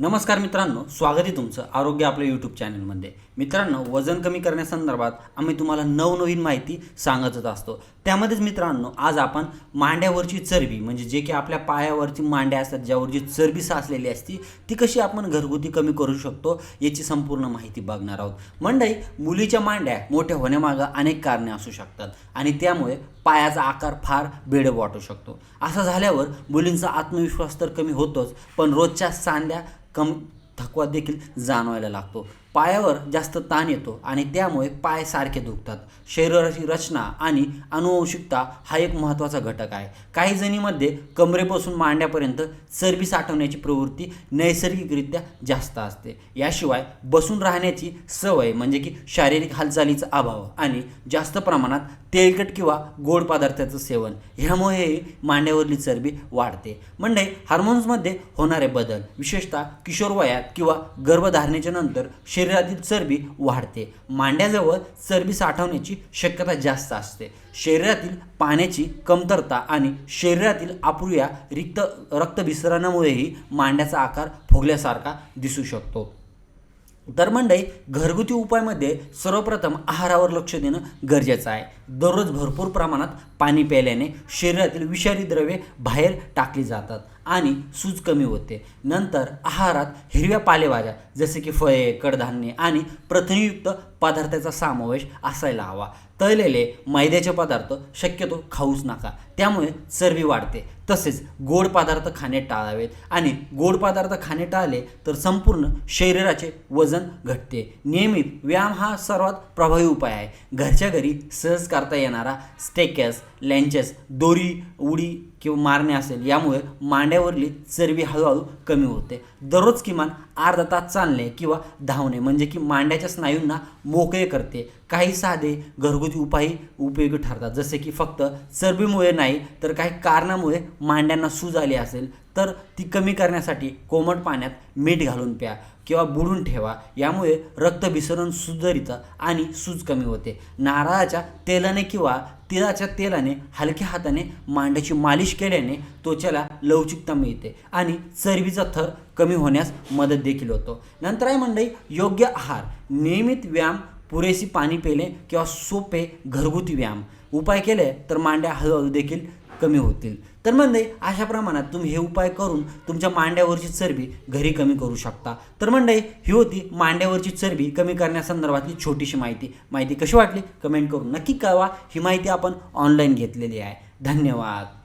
नमस्कार मित्रांनो स्वागत आहे तुमचं आरोग्य आपल्या यूट्यूब चॅनलमध्ये मित्रांनो वजन कमी करण्यासंदर्भात आम्ही तुम्हाला नवनवीन माहिती सांगतच असतो. त्यामध्येच मित्रांनो आज आपण मांड्यावरची चरबी म्हणजे जे की आपल्या पायावरची मांड्या असतात ज्यावर जी चरबी साचलेली असती ती कशी आपण घरगुती कमी करू शकतो याची संपूर्ण माहिती बघणार आहोत. मंडई मुलीच्या मांड्या मोठ्या होण्यामागं अनेक कारणे असू शकतात आणि त्यामुळे पायाचा आकार फार बेडब वाटू शकतो. असं झाल्यावर मुलींचा आत्मविश्वास तर कमी होतोच पण रोजच्या सांध्या कम थकवा देखील जाणवायला लागतो. पायावर जास्त ताण येतो आणि त्यामुळे पाय सारखे दुखतात. शरीराची रचना आणि अनुवंशिकता हा एक महत्त्वाचा घटक आहे. काही जणीमध्ये कमरेपासून मांड्यापर्यंत चरबी साठवण्याची प्रवृत्ती नैसर्गिकरित्या जास्त असते. याशिवाय बसून राहण्याची सवय म्हणजे की शारीरिक हालचालीचा अभाव आणि जास्त प्रमाणात तेलकट किंवा गोड पदार्थाचं सेवन ह्यामुळेही मांड्यावरली चरबी वाढते. म्हणजे हार्मोन्समध्ये होणारे बदल विशेषतः किशोर वयात किंवा गर्भधारणेच्या नंतर शरीरातील चरबी वाढते. मांड्याजवळ चरबी साठवण्याची शक्यता जास्त असते. शरीरातील पाण्याची कमतरता आणि शरीरातील अपुऱ्या रिक्त रक्तभिसरणामुळेही मांड्याचा आकार फुगल्यासारखा दिसू शकतो. तर मंडळी घरगुती उपायामध्ये सर्वप्रथम आहारावर लक्ष देणं गरजेचं आहे. दररोज भरपूर प्रमाणात पाणी प्यायल्याने शरीरातील विषारी द्रव्ये बाहेर टाकली जातात आणि सूज कमी होते. नंतर आहारात हिरव्या पालेभाज्या जसे की फळे कडधान्ये आणि प्रथिनयुक्त पदार्थाचा समावेश असायला हवा. तळलेले मैद्याचे पदार्थ शक्यतो खाऊच नका. त्यामुळे चरबी वाढते. तसेच गोड पदार्थ खाणे टाळावेत आणि गोड पदार्थ खाणे टाळले तर संपूर्ण शरीराचे वजन घटते. नियमित व्यायाम हा सर्वात प्रभावी उपाय आहे. घरच्या घरी सहज करता येणारा स्टेकस लँचेस दोरी उडी किंवा मारणे असेल यामुळे मांड्यावरली चरबी हळूहळू कमी होते. दररोज किमान अर्धा तास चालणे किंवा धावणे म्हणजे की मांड्याच्या स्नायूंना मोकळे करते. काही साधे घरगुती उपाय उपयोगी ठरतात. जसे की फक्त चरबीमुळे नाही तर काही कारणामुळे मांड्यांना सूज आली असेल तर ती कमी करण्यासाठी कोमट पाण्यात मीठ घालून प्या किंवा बुडून ठेवा. यामुळे रक्तभिसरण सुधारितं आणि सूज कमी होते. नारळाच्या तेलाने किंवा तिळाच्या तेलाने हलक्या हाताने मांड्याची मालिश केल्याने त्वचेला लवचिकता मिळते आणि चरबीचा थर कमी होण्यास मदत देखील होतो. नंतर आहे मंडळी योग्य आहार नियमित व्यायाम पुरेशी पाणी पिणे किंवा सोपे घरगुती व्यायाम. उपाय केले तर मांड्या हळूहळू देखील कमी होतील. तर म्हणजे अशा प्रमाणात तुम्ही हे उपाय करून तुमच्या मांड्यावरची चरबी घरी कमी करू शकता. तर म्हणजे ही होती मांड्यावरची चरबी कमी करण्यासंदर्भातली छोटीशी माहिती. माहिती कशी वाटली? कमेंट करून नक्की कळवा. ही माहिती आपण ऑनलाईन घेतलेली आहे. धन्यवाद.